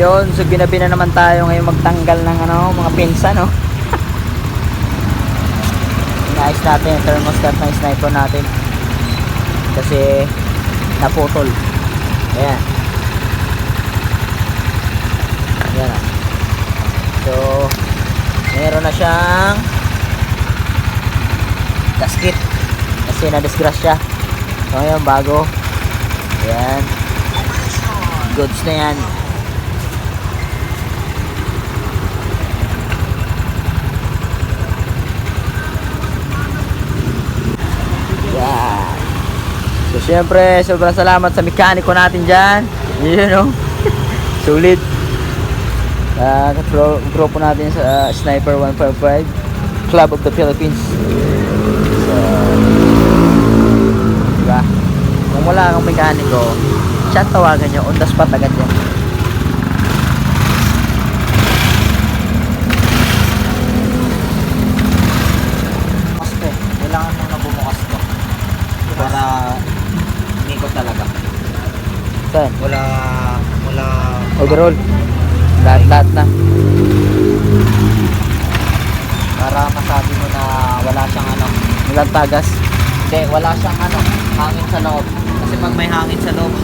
Ayun, so ginabi na naman tayo ngayon magtanggal ng ano, mga pinsa, no? Inaayos natin yung thermostat ng sniper natin. Kasi naputol. Ayan. Ayan. So, meron na siyang gasket. Kasi na-disgrasya. So, ngayon, bago. Ayan. Goods na. Yan. So, syempre, sobrang salamat sa mekaniko natin dyan. Yun, no? Sulit. Uh, grupo natin sa uh, Sniper 155 Club of the Philippines. So, diba? Kung wala kang mekaniko, siya tawagan nyo, on the spot agad yan. Kailangan mong nabumukas ko. Para. Saan? Wala, wala... Overall. Lahat-lahat na. Para masabi mo na wala siyang ano. Walang tagas. Hindi, wala siyang ano, hangin sa loob. Kasi pag may hangin sa loob,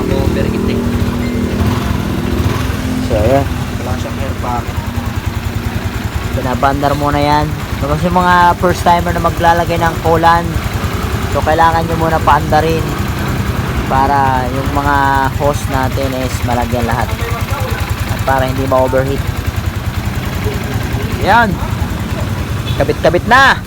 mag-overheat eh. So, ayan. Wala siyang air pocket. Pinabandar muna yan. So, kasi mga first timer na maglalagay ng coolant, so kailangan nyo muna paandarin para yung mga hose natin is malagyan lahat. At para hindi ma-overheat. Yan. Kabit-kabit na.